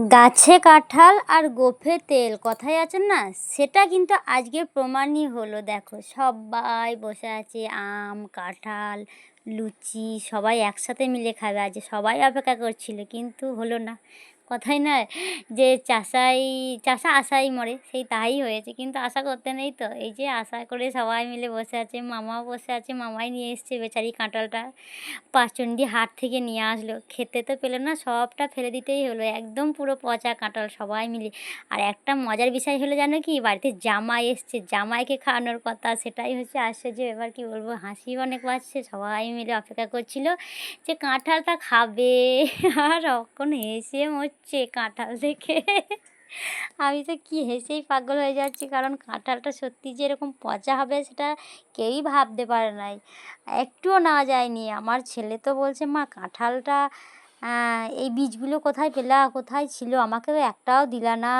গাছে কাঁঠাল আর গোফে তেল কথাই আছেন না? সেটা কিন্তু আজকে প্রমাণই হলো, দেখো। সবাই বসে আছে, আম, কাঁঠাল, লুচি, সবাই একসাথে মিলে খাবে। আজ সবাই অপেক্ষা করছিল, কিন্তু হলো না। কথাই নয় যে চাষাই, চাষা আশাই মরে, সেই তাই হয়েছে। কিন্তু আশা করতে নেই তো? এই যে আশা করে সবাই মিলে বসে আছে, মামাও বসে আছে, মামাই নিয়ে এসছে বেচারি কাঁঠালটা। পাঁচচন্ডী হাট থেকে নিয়ে আসলো। খেতে তো পেল না, সবটা ফেলে দিতেই হলো। একদম পুরো পচা কাঁঠাল সবাই মিলে। আর একটা মজার বিষয় হলো, জানো কি? বাড়িতে জামাই এসছে। জামাইকে খাওয়ানোর কথা, সেটাই হচ্ছে আশ্চর্য এবার কি বলব? হাসি অনেক পাচ্ছে, সবাই মিলে অপেক্ষা করছিল যে কাঁঠালটা খাবে। আর অখন হেসে মরছে কাঁঠাল দেখে। আমি তো কি হেসেই পাগল হয়ে যাচ্ছি, কারণ কাঁঠালটা সত্যি যে এরকম পচা হবে সেটা কেউই ভাবতে পারে নাই। একটুও না যায়নি। আমার ছেলে তো বলছে, মা, কাঁঠালটা এই বীজগুলো কোথায় পেলা? কোথায় ছিল? আমাকেও একটাও দিলা না।